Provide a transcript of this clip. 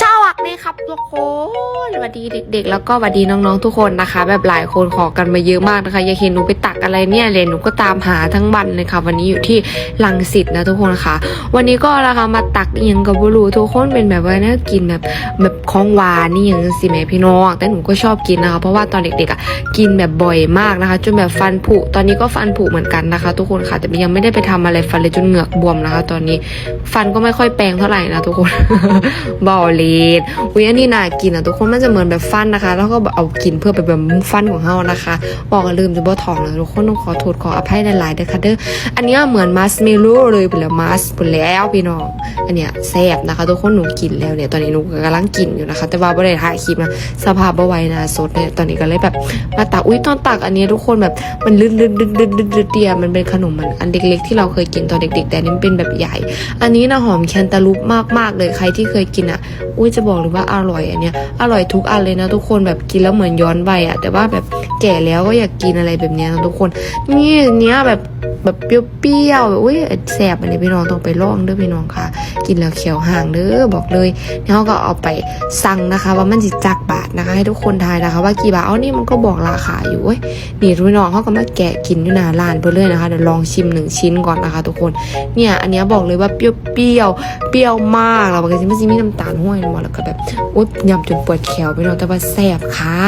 ส วัสดีครับทุกคนสวัสดีเด็ก ๆ แล้วก็สวัสดีน้องๆทุกคนนะคะ แบบหลายคนขอกันมาเยอะมากนะคะอยากเห็นหนูไปตักอะไรเนี่ยเลยหนูก็ตามหาทั้งวันเลยค่ะ วันนี้อยู่ที่ลังสิตนะทุกคนค่ะ วันนี้ก็นะคะมาตักยังกับบรูทุกคนเป็นแบบว่าน่ากินแบบแบบของหวานนี่ย่างสิแม่พี่น้องแต่หนูก็ชอบกินนะคะเพราะว่าตอนเด็กๆอะกินแบบบ่อยมากนะคะ จนแบบฟันผุตอนนี้ก็ฟันผุเหมือนกันนะคะ ทุกคนค่ะแต่ยังไม่ได้ไปทำอะไรฟันเลยจนเหงือกบวมนะคะ ตอนนี้ฟันก็ไม่ค่อยแปรงเท่าไหร่นะทุกคนบอเลดอุ้ยอันนี้น่ากินอะทุกคนมันจะเหมือนแบบฟันนะคะ แล้วก็เอากินเพื่อไปแบบฟันของเฮานะคะบอกกันลืมจะบ่ทองเลยทุกคนต้องขอโทษขออภัยหลายๆเด้อค่ะเด้ออันนี้เหมือนมัสเมล่เลยไปแล้วมัสไปแล้วพี่น้องอันเนี้ยแซ่บนะคะทุกคนหนูกินแล้วเนี่ยตอนนี้หนูกำลังกินอยู่นะคะ แต่ว่าไม่ได้ถ่ายคลิปนะสภาพบ่ไหวนะสดเนี่ยตอนนี้ก็เลยแบบมาตักอุ้ยตอนตักอันนี้ทุกคนแบบมันลื่นลื่นลื่นลื่นลื่นเดียมันเป็นขนมมันอันเล็กๆ ที่เราเคยกินตอนเด็ก ๆ แต่นนี้มันเป็นแบบใหญ่ อันนี้นะหอมแคนตาลูปมากๆเลยใครที่เคยกินอะอุ้ยจะบอกเลยว่าอร่อยอันเนี้ยอร่อยทุกอันเลยนะทุกคนแบบกินแล้วเหมือนย้อนวัยอะแต่ว่าแบบแก่แล้วก็อยากกินอะไรแบบเนี้ยนะทุกคน นี่เนี้ยแบบแบบเปรี้ยวๆแบบอุ้ยแสบอันนี้พี่น้องต้องไปลองเด้อพี่น้องค่ะ กินแล้วเขียวห่างเด้อบอกเลยแล้วเขาก็เอาไปสั่งนะคะ ว่ามันจิจักบาทนะคะ ให้ทุกคนทายนะคะ ว่ากี่บาทเอานี่มันก็บอกราคาอยู่เว้ยนี่พี่น้องเขาก็มาแกะกินอยู่หน้าร้านเพื่อยนะคะเดี๋ยวลองชิมหนึ่งชิ้นก่อนนะคะ ทุกคนเนี่ยอันเนี้ยบอกเลยว่าเปรี้ยวๆเปรี้ยวมากแล้วบางทีมันจะมีน้ำตาลห้วยมาแล้วก็แบบอุดยำจนปวดแขวไปเนาะแต่ว่าแสบค่ะ